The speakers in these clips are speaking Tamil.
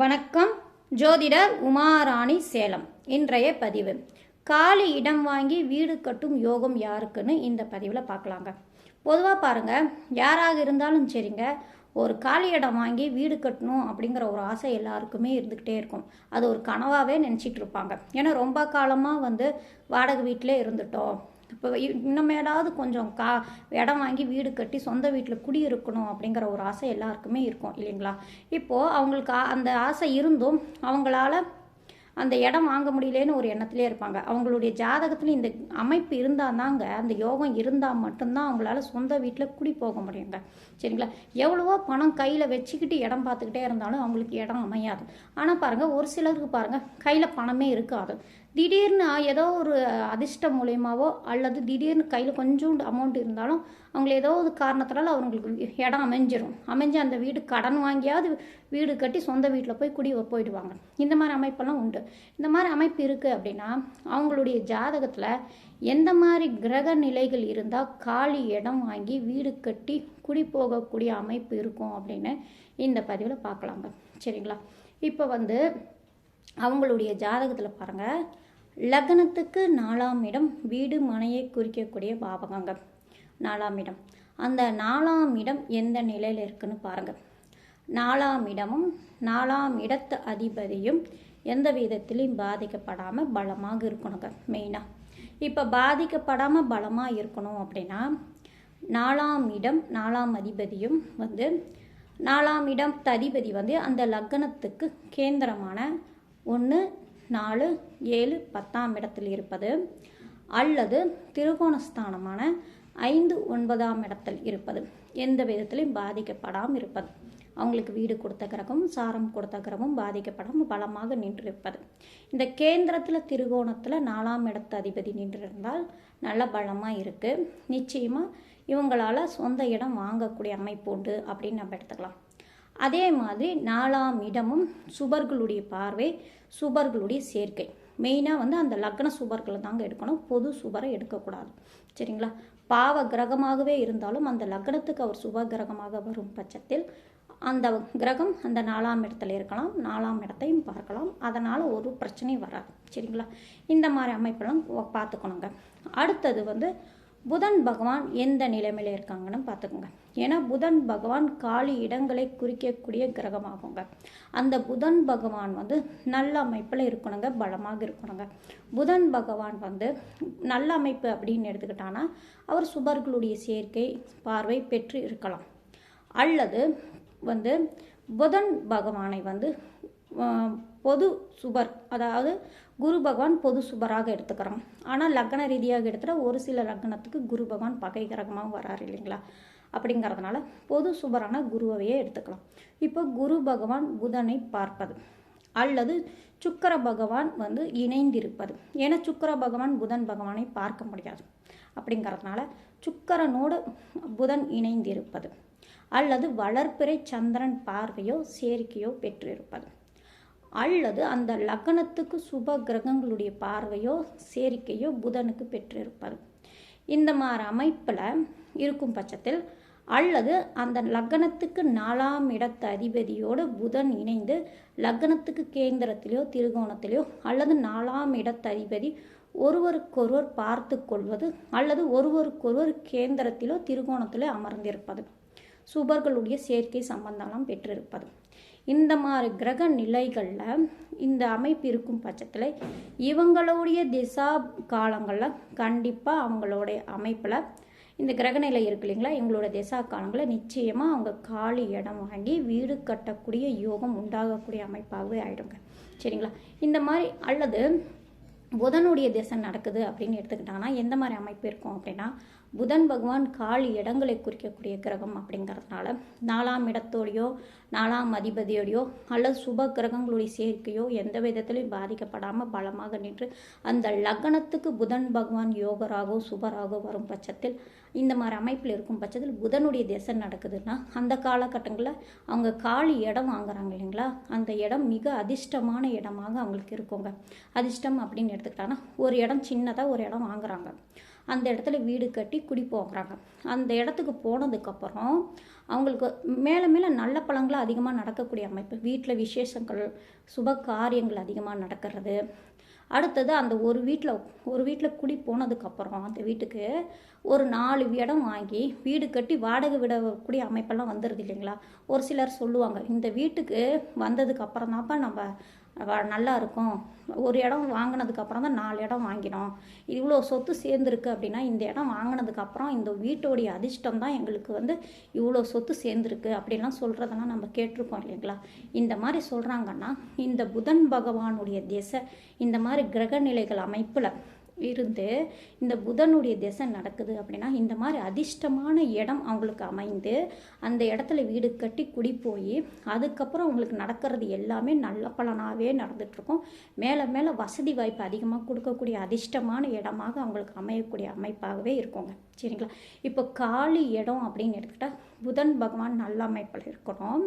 வணக்கம். ஜோதிடர் உமாராணி சேலம். இன்றைய பதிவு. காலி இடம் வாங்கி வீடு கட்டும் யோகம் யாருக்குன்னு இந்த பதிவில் பார்க்கலாங்க. பொதுவாக பாருங்கள் யாராக இருந்தாலும் சரிங்க ஒரு காலி இடம் வாங்கி வீடு கட்டணும் அப்படிங்கிற ஒரு ஆசை எல்லாருக்குமே இருந்துக்கிட்டே இருக்கும். அது ஒரு கனவாகவே நினச்சிட்டு இருப்பாங்க. ஏன்னா ரொம்ப காலமாக வந்து வாடகை வீட்டிலே இருந்துட்டோம். இப்போ இன்னமேலாவது கொஞ்சம் கா இடம் வாங்கி வீடு கட்டி சொந்த வீட்டில் குடியிருக்கணும் அப்படிங்கிற ஒரு ஆசை எல்லாருக்குமே இருக்கும் இல்லைங்களா? இப்போது அவங்களுக்கு அந்த ஆசை இருந்தும் அவங்களால அந்த இடம் வாங்க முடியலேன்னு ஒரு எண்ணத்திலே இருப்பாங்க. அவங்களுடைய ஜாதகத்தில் இந்த அமைப்பு இருந்தால் தாங்க அந்த யோகம் இருந்தால் மட்டும்தான் அவங்களால சொந்த வீட்டில் குடி போக முடியுங்க. சரிங்களா? எவ்வளவோ பணம் கையில் வச்சுக்கிட்டு இடம் பார்த்துக்கிட்டே இருந்தாலும் அவங்களுக்கு இடம் அமையாது. ஆனால் பாருங்கள் ஒரு சிலருக்கு பாருங்கள் கையில் பணமே இருக்காது. திடீர்னு ஏதோ ஒரு அதிர்ஷ்டம் மூலயமாவோ அல்லது திடீர்னு கையில் கொஞ்சோண்டு அமௌண்ட் இருந்தாலும் அவங்கள ஏதோ ஒரு காரணத்தினால அவங்களுக்கு இடம் அமைஞ்சிரும். அமைஞ்சு அந்த வீடு கடன் வாங்கியாவது வீடு கட்டி சொந்த வீட்டில் போய் குடி போயிடுவாங்க. இந்த மாதிரி அமைப்பெல்லாம் உண்டு. இந்த மாதிரி அமைப்பு இருக்குது அப்படின்னா அவங்களுடைய ஜாதகத்தில் எந்த மாதிரி கிரக நிலைகள் இருந்தால் காலி இடம் வாங்கி வீடு கட்டி குடி போகக்கூடிய அமைப்பு இருக்கும் அப்படின்னு இந்த பதிவில் பார்க்கலாங்க. சரிங்களா? இப்போ வந்து அவங்களுடைய ஜாதகத்தில் பாருங்கள் லக்னத்துக்கு நாலாம் இடம் வீடு மனையை குறிக்கக்கூடிய பாவகங்க நாலாம் இடம். அந்த நாலாம் இடம் எந்த நிலையில் இருக்குன்னு பாருங்கள் நாலாம் இடமும் நாலாம் இடத்து அதிபதியும் எந்த விதத்திலையும் பாதிக்கப்படாமல் பலமாக இருக்கணுங்க மெயினாக இப்போ பாதிக்கப்படாமல் பலமாக இருக்கணும் அப்படின்னா நாலாம் இடம் நாலாம் அதிபதியும் வந்து நாலாம் இடம் ததிபதி வந்து அந்த லக்னத்துக்கு கேந்திரமான ஒன்று நாலு ஏழு பத்தாம் இடத்தில் இருப்பது. அல்லது திருகோணஸ்தானமான ஐந்து ஒன்பதாம் இடத்தில் இருப்பது. எந்த விதத்திலையும் பாதிக்கப்படாமல் இருப்பது. அவங்களுக்கு வீடு கொடுத்த கிரகம் சாரம் கொடுத்த கிரகம் பாதிக்கப்படாமல் பலமாக நின்றிருப்பது. இந்த கேந்திரத்தில் திருகோணத்தில் நாலாம் இடத்து அதிபதி நின்றிருந்தால் நல்ல பலமாக இருக்குது நிச்சயமாக இவங்களால் சொந்த இடம் வாங்கக்கூடிய அமைப்பு உண்டு அப்படின்னு நம்ம எடுத்துக்கலாம். அதே மாதிரி நாலாம் இடமும் சுபர்களுடைய பார்வை சுபர்களுடைய சேர்க்கை. மெயினாக வந்து அந்த லக்ன சுபர்களை தாங்க எடுக்கணும். பொது சுபரை எடுக்கக்கூடாது. சரிங்களா? பாவ கிரகமாகவே இருந்தாலும் அந்த லக்னத்துக்கு அவர் சுப கிரகமாக வரும் பட்சத்தில் அந்த கிரகம் அந்த நாலாம் இடத்துல இருக்கலாம். நாலாம் இடத்தையும் பார்க்கலாம். அதனால் ஒரு பிரச்சனையும் வராது. சரிங்களா? இந்த மாதிரி அமைப்பெல்லாம் பார்த்துக்கணுங்க. அடுத்தது வந்து புதன் பகவான் எந்த நிலைமையில் இருக்காங்கன்னு பார்த்துக்கோங்க. ஏன்னா புதன் பகவான் காலி இடங்களை குறிக்கக்கூடிய கிரகமாகுங்க. அந்த புதன் பகவான் வந்து நல்ல அமைப்பில் இருக்கணுங்க பலமாக இருக்கணுங்க. புதன் பகவான் வந்து நல்ல அமைப்பு அப்படின்னு எடுத்துக்கிட்டான்னா அவர் சுபர்களுடைய சேர்க்கை பார்வை பெற்று இருக்கலாம். அல்லது வந்து புதன் பகவானை வந்து பொது சுபர் அதாவது குரு பகவான் பொது சுபராக எடுத்துக்கிறோம். ஆனால் லக்ன ரீதியாக எடுத்துகிற ஒரு சில லக்னத்துக்கு குரு பகவான் பகை கிரகமாக வராரு இல்லைங்களா? அப்படிங்கிறதுனால பொது சுபரான குருவையே எடுத்துக்கலாம். இப்போ குரு பகவான் புதனை பார்ப்பது அல்லது சுக்கர பகவான் வந்து இணைந்திருப்பது. ஏன்னா சுக்கர பகவான் புதன் பகவானை பார்க்க முடியாது. அப்படிங்கிறதுனால சுக்கரனோடு புதன் இணைந்திருப்பது அல்லது வளர்ப்பிறை சந்திரன் பார்வையோ சேர்க்கையோ பெற்றிருப்பது. அல்லது அந்த லக்னத்துக்கு சுப கிரகங்களுடைய பார்வையோ சேரிக்கையோ புதனுக்கு பெற்றிருப்பது. இந்த மாதிரி அமைப்பில் இருக்கும் பட்சத்தில் அல்லது அந்த லக்னத்துக்கு நாலாம் இடத்து அதிபதியோடு புதன் இணைந்து லக்னத்துக்கு கேந்திரத்திலேயோ திருகோணத்திலேயோ அல்லது நாலாம் இடத்து அதிபதி ஒருவருக்கொருவர் பார்த்து கொள்வது அல்லது ஒருவருக்கொருவர் கேந்திரத்திலோ திருகோணத்திலோ அமர்ந்திருப்பது. சுபர்களுடைய சேர்க்கை சம்பந்தம்லாம் பெற்றிருப்பது. இந்த மாதிரி கிரக நிலைகளில் இந்த அமைப்பு இருக்கும் பட்சத்தில் இவங்களுடைய திசா காலங்களில் கண்டிப்பாக அவங்களுடைய அமைப்பில் இந்த கிரகநிலை இருக்கு இல்லைங்களா? எங்களோட திசா காலங்களில் நிச்சயமாக அவங்க காலி இடம் வாங்கி வீடு கட்டக்கூடிய யோகம் உண்டாகக்கூடிய அமைப்பாகவே ஆயிடுங்க. சரிங்களா? இந்த மாதிரி அல்லது புதனுடைய திசை நடக்குது அப்படின்னு எடுத்துக்கிட்டாங்கன்னா எந்த மாதிரி அமைப்பு இருக்கும் அப்படின்னா புதன் பகவான் காலி இடங்களை குறிக்கக்கூடிய கிரகம் அப்படிங்கிறதுனால நாலாம் இடத்தோடையோ நாலாம் அதிபதியோடையோ அல்லது சுப கிரகங்களுடைய சேர்க்கையோ எந்த விதத்திலையும் பாதிக்கப்படாமல் பலமாக நின்று அந்த லக்னத்துக்கு புதன் பகவான் யோகராகவோ சுபராகவோ வரும் பட்சத்தில் இந்த மாதிரி அமைப்பில் இருக்கும் பட்சத்தில் புதனுடைய திசை நடக்குதுன்னா அந்த காலகட்டங்களில் அவங்க காலி இடம் வாங்குறாங்க இல்லைங்களா? அந்த இடம் மிக அதிர்ஷ்டமான இடமாக அவங்களுக்கு இருக்குங்க. அதிர்ஷ்டம் அப்படின்னு எடுத்துக்கிட்டாங்கன்னா ஒரு இடம் சின்னதாக ஒரு இடம் வாங்குறாங்க. அந்த இடத்துல வீடு கட்டி குடி போகிறாங்க அந்த இடத்துக்கு போனதுக்கப்புறம் அவங்களுக்கு மேலே மேலே நல்ல பழங்கள் அதிகமாக நடக்கக்கூடிய அமைப்பு. வீட்டில் விசேஷங்கள் சுப காரியங்கள் அதிகமாக நடக்கிறது. அடுத்தது அந்த ஒரு வீட்டில் ஒரு வீட்டில் குடி போனதுக்கப்புறம் அந்த வீட்டுக்கு ஒரு நாலு இடம் வாங்கி வீடு கட்டி வாடகை விடக்கூடிய அமைப்பெல்லாம் வந்துடுது இல்லைங்களா? ஒரு சிலர் சொல்லுவாங்க இந்த வீட்டுக்கு வந்ததுக்கு அப்புறம் தான்ப்பா நம்ம நல்லா இருக்கும் ஒரு இடம் வாங்கினதுக்கு அப்புறம் தான் நாலு இடம் வாங்கினோம். இவ்வளோ சொத்து சேர்ந்துருக்கு அப்படின்னா இந்த இடம் வாங்கினதுக்கு அப்புறம் இந்த வீட்டோடைய அதிர்ஷ்டம் தான் எங்களுக்கு வந்து இவ்வளோ சொத்து சேர்ந்துருக்கு அப்படிலாம் சொல்கிறதெல்லாம் நம்ம கேட்டிருக்கோம் இல்லைங்களா? இந்த மாதிரி சொல்கிறாங்கன்னா இந்த புதன் பகவானுடைய திசை இந்த மாதிரி கிரக நிலைகள் அமைப்பில் இருந்து இந்த புதனுடைய திசை நடக்குது அப்படின்னா இந்த மாதிரி அதிர்ஷ்டமான இடம் அவங்களுக்கு அமைந்து அந்த இடத்துல வீடு கட்டி குடி போய் அதுக்கப்புறம் அவங்களுக்கு நடக்கிறது எல்லாமே நல்ல பலனாகவே நடந்துகிட்ருக்கும். மேலே மேலே வசதி வாய்ப்பு அதிகமாக கொடுக்கக்கூடிய அதிர்ஷ்டமான இடமாக அவங்களுக்கு அமையக்கூடிய அமைப்பாகவே இருக்குங்க. சரிங்களா? இப்போ காலி இடம் அப்படின்னு எடுத்துக்கிட்டால் புதன் பகவான் நல்ல அமைப்பில் இருக்கணும்.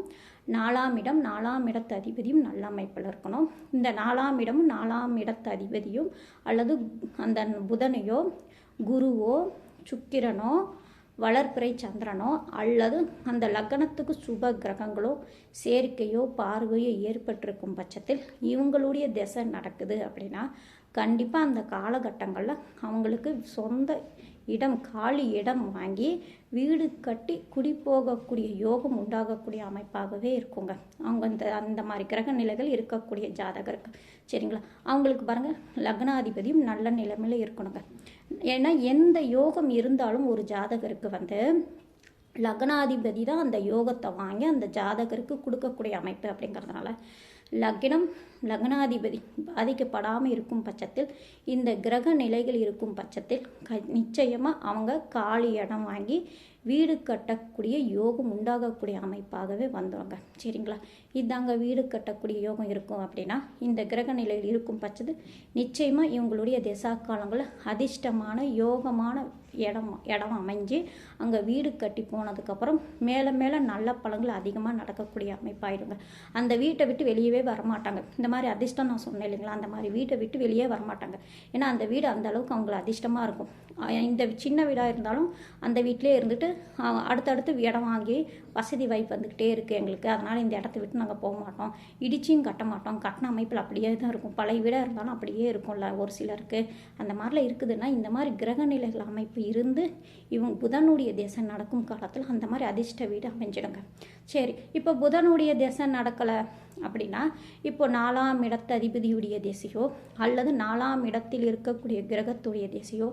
நாலாம் இடம் நாலாம் இடத்து அதிபதியும் நல்ல அமைப்பில் இருக்கணும். இந்த நாலாம் இடமும் நாலாம் இடத்து அதிபதியும் அல்லது அந்த புதனையோ குருவோ சுக்கிரனோ வளர்ப்பிறை சந்திரனோ அல்லது அந்த லக்னத்துக்கு சுப கிரகங்களோ சேர்க்கையோ பார்வையோ ஏற்பட்டிருக்கும் பட்சத்தில் இவங்களுடைய திசை நடக்குது அப்படின்னா கண்டிப்பாக அந்த காலகட்டங்களில் அவங்களுக்கு சொந்த இடம் காலி இடம் வாங்கி வீடு கட்டி குடி போகக்கூடிய யோகம் உண்டாகக்கூடிய அமைப்பாகவே இருக்குங்க. அவங்க அந்த அந்த மாதிரி கிரக நிலைகள் இருக்கக்கூடிய ஜாதகருக்கு சரிங்களா? அவங்களுக்கு பாருங்கள் லக்னாதிபதியும் நல்ல நிலைமையில் இருக்கணுங்க. ஏன்னா எந்த யோகம் இருந்தாலும் ஒரு ஜாதகருக்கு வந்து லக்னாதிபதி தான் அந்த யோகத்தை வாங்கி அந்த ஜாதகருக்கு கொடுக்கக்கூடிய அமைப்பு அப்படிங்கிறதுனால லக்னம் லக்னாதிபதி பாதிக்கப்படாமல் இருக்கும் பட்சத்தில் இந்த கிரக நிலைகள் இருக்கும் பட்சத்தில் க நிச்சயமாக அவங்க காலி இடம் வாங்கி வீடு கட்டக்கூடிய யோகம் உண்டாகக்கூடிய அமைப்பாகவே வந்துடுங்க சரிங்களா? இதாங்க வீடு கட்டக்கூடிய யோகம் இருக்கும் அப்படின்னா இந்த கிரக நிலையில் இருக்கும் பட்சத்து நிச்சயமாக இவங்களுடைய திசா காலங்களில் அதிர்ஷ்டமான யோகமான இடம் இடம் அமைஞ்சு அங்கே வீடு கட்டி போனதுக்கப்புறம் மேலே மேலே நல்ல பழங்கள் அதிகமாக நடக்கக்கூடிய அமைப்பாயிடுங்க அந்த வீட்டை விட்டு வெளியவே வரமாட்டாங்க. இந்த மாதிரி அதிர்ஷ்டம் நான் சொன்னேன் இல்லைங்களா? அந்த மாதிரி வீட்டை விட்டு வெளியே வரமாட்டாங்க. ஏன்னா அந்த வீடு அந்த அளவுக்கு அவங்களுக்கு அதிர்ஷ்டமாக இருக்கும். இந்த சின்ன வீடாக இருந்தாலும் அந்த வீட்டிலே இருந்துட்டு அடுத்தடுத்து இடம் வாங்கி வசதி வாய்ப்பு வந்துக்கிட்டே இருக்குது எங்களுக்கு. அதனால் இந்த இடத்த விட்டு நாங்கள் போக மாட்டோம். இடிச்சியும் கட்ட மாட்டோம். கட்டின அமைப்பில் அப்படியே தான் இருக்கும். பழைய வீடாக இருந்தாலும் அப்படியே இருக்கும்ல ஒரு சிலருக்கு. அந்த மாதிரிலாம் இருக்குதுன்னா இந்த மாதிரி கிரக நிலைகள் அமைப்பு இருந்து இவங்க புதனுடைய தேசம் நடக்கும் காலத்தில் அந்த மாதிரி அதிர்ஷ்ட வீடு அமைஞ்சிடுங்க. சரி இப்போ புதனுடைய திசை நடக்கலை அப்படின்னா இப்போ நாலாம் இடத்து அதிபதியுடைய திசையோ அல்லது நாலாம் இடத்தில் இருக்கக்கூடிய கிரகத்துடைய திசையோ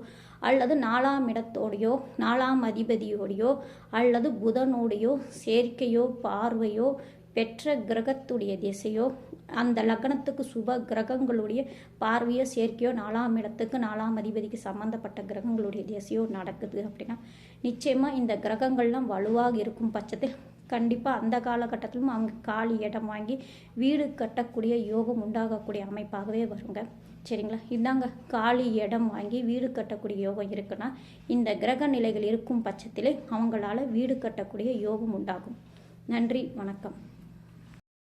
அல்லது நாலாம் இடத்தோடையோ நாலாம் அதிபதியோடையோ அல்லது புதனோடையோ சேர்க்கையோ பார்வையோ பெற்ற கிரகத்துடைய திசையோ அந்த லக்னத்துக்கு சுப கிரகங்களுடைய பார்வையோ சேர்க்கையோ நாலாம் இடத்துக்கு நாலாம் அதிபதிக்கு சம்மந்தப்பட்ட கிரகங்களுடைய திசையோ நடக்குது அப்படின்னா நிச்சயமாக இந்த கிரகங்கள்லாம் வலுவாக இருக்கும் பட்சத்தில் கண்டிப்பாக அந்த காலகட்டத்திலும் அவங்க காலி இடம் வாங்கி வீடு கட்டக்கூடிய யோகம் உண்டாகக்கூடிய அமைப்பாகவே வருங்க. சரிங்களா? இதாங்க காலி இடம் வாங்கி வீடு கட்டக்கூடிய யோகம் இருக்குன்னா இந்த கிரக நிலைகள் இருக்கும் பட்சத்திலே அவங்களால வீடு கட்டக்கூடிய யோகம் உண்டாகும். நன்றி வணக்கம்.